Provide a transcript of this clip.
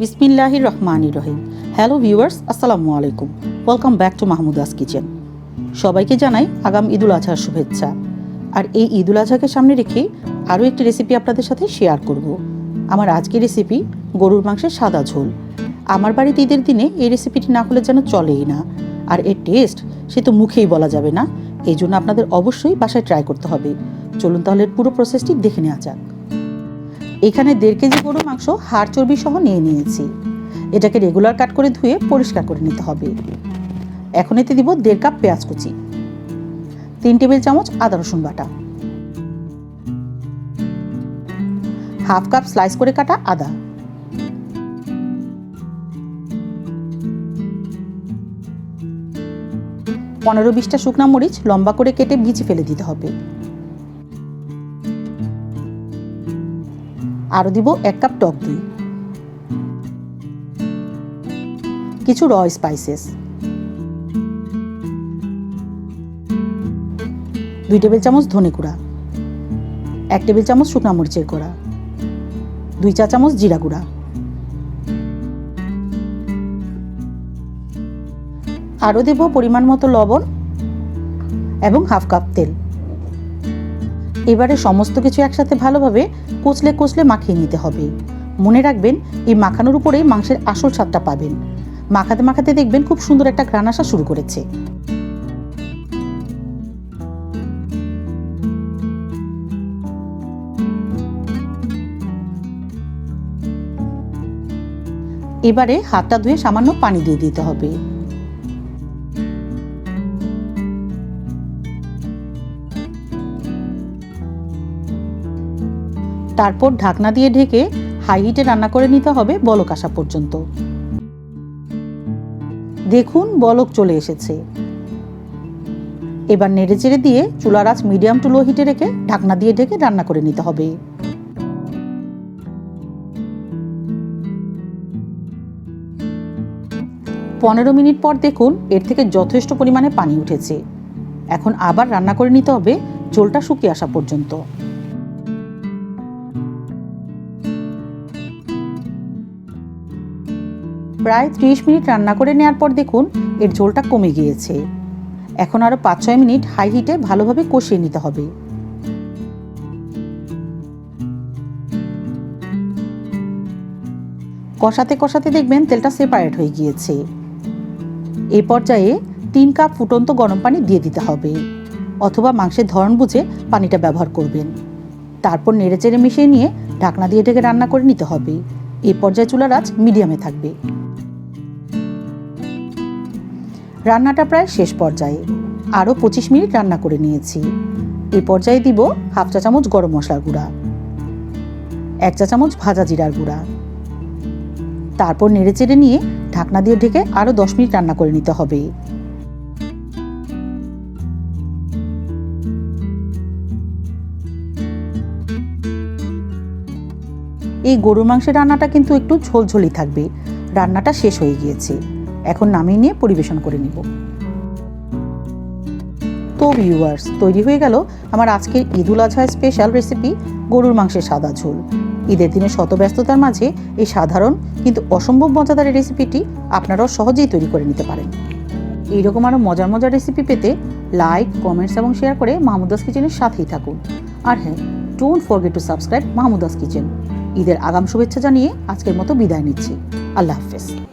বিসমিল্লাহির রহমানির রহিম। Hello viewers, আসসালামু আলাইকুম। Welcome back to Mahmuda's kitchen. সবাইকে জানাই আগাম ঈদুল আজহার শুভেচ্ছা। আর এই ঈদুল আজহাকে সামনে রেখে আরও একটি রেসিপি আপনাদের সাথে শেয়ার করব। আমার আজকের রেসিপি গরুর মাংসের সাদা ঝোল। আমার বাড়িতে ঈদের দিনে এই রেসিপিটি না হলে যেন চলেই না। আর এর টেস্ট সে তো মুখেই বলা যাবে না। এই জন্য আপনাদের অবশ্যই বাসায় ট্রাই করতে হবে। চলুন তাহলে পুরো প্রসেসটি দেখে নেওয়া যাক। এখানে দেড় কেজি গরুর মাংস, হাড় চর্বি সহ নিয়ে নিয়েছি। এটাকে রেগুলার কাট করে ধুয়ে পরিষ্কার করে নিতে হবে। এখন এতে দিব দেড় কাপ পেঁয়াজ কুচি, তিন টেবিল চামচ আদা রসুন বাটা, হাফ কাপ স্লাইস করে কাটা আদা। পনেরো বিশটা শুকনা মরিচ লম্বা করে কেটে ভিজে ফেলে দিতে হবে। আরও দিব এক কাপ টক দই। কিছু র স্পাইসেস দুই টেবিল চামচ ধনে গুঁড়া। এক টেবিল চামচ শুকনা মরিচের গুঁড়া। দুই চা চামচ জিরা গুঁড়া। আরও দেব পরিমাণ মতো লবণ এবং হাফ কাপ তেল। এবারে সমস্ত কিছু একসাথে ভালোভাবে কচলে কচলে মাখিয়ে নিতে হবে। মনে রাখবেন, এই মাখানোর উপরেই মাংসের আসল স্বাদটা পাবেন। মাখাতে মাখাতে দেখবেন খুব সুন্দর একটা ঘ্রাণ আসা শুরু করেছে। এবারে হাতটা ধুয়ে সামান্য পানি দিয়ে দিতে হবে। তারপর ঢাকনা দিয়ে ঢেকে হাই হিটে রান্না করে নিতে হবে বলক আসা পর্যন্ত। দেখুন বলক চলে এসেছে। এবার নেড়ে চেড়ে দিয়ে চুলার আঁচ মিডিয়াম টু লো হিটে রেখে ঢাকনা দিয়ে ঢেকে রান্না করে নিতে হবে। পনেরো মিনিট পর দেখুন এর থেকে যথেষ্ট পরিমাণে পানি উঠেছে। এখন আবার রান্না করে নিতে হবে ঝোলটা শুকিয়ে আসা পর্যন্ত। প্রায় ত্রিশ মিনিট রান্না করে নেওয়ার পর দেখুন, এর ঝোলটা কমে গিয়েছে। এখন আরও পাঁচ ছয় মিনিট হাই হিটে ভালোভাবে কষিয়ে নিতে হবে। কষাতে কষাতে দেখবেন তেলটা সেপারেট হয়ে গিয়েছে। এই পর্যায়ে তিন কাপ ফুটন্ত গরম পানি দিয়ে দিতে হবে, অথবা মাংসের ধরন বুঝে পানিটা ব্যবহার করবেন। তারপর নেড়েচেড়ে মিশিয়ে নিয়ে ঢাকনা দিয়ে ঢেকে রান্না করে নিতে হবে। এই পর্যায়ে চুলার আঁচ মিডিয়ামে থাকবে। রান্নাটা প্রায় শেষ পর্যায়ে। আরও পঁচিশ মিনিট রান্না করে নিয়েছি। এই পর্যায়ে দিব হাফ চা চামচ গরম মশলার গুঁড়া। এক চা চামচ ভাজা জিরার গুঁড়া। তারপর নেড়েচেড়ে নিয়ে ঢাকনা দিয়ে ঢেকে আরও দশ মিনিট রান্না করে নিতে হবে। এই গরুর মাংসের রান্নাটা কিন্তু একটু ঝোলঝোলি থাকবে। রান্নাটা শেষ হয়ে গিয়েছে। এখন নামিয়ে নিয়ে পরিবেশন করে নিব। তো ভিউয়ার্স তৈরি হয়ে গেল আমার আজকের ঈদুল আজহা স্পেশাল রেসিপি গরুর মাংসের সাদা ঝোল। ঈদের দিনে শত ব্যস্ততার মাঝে এই সাধারণ কিন্তু অসম্ভব মজাদার রেসিপিটি আপনারাও সহজেই তৈরি করে নিতে পারেন। এইরকম আরও মজার মজার রেসিপি পেতে লাইক কমেন্টস এবং শেয়ার করে মাহমুদাস কিচেনের সাথেই থাকুন। আর হ্যাঁ don't forget to subscribe Mahmuda's kitchen ঈদের আগাম শুভেচ্ছা জানিয়ে আজকের মতো বিদায় নিচ্ছি। আল্লাহ হাফেজ।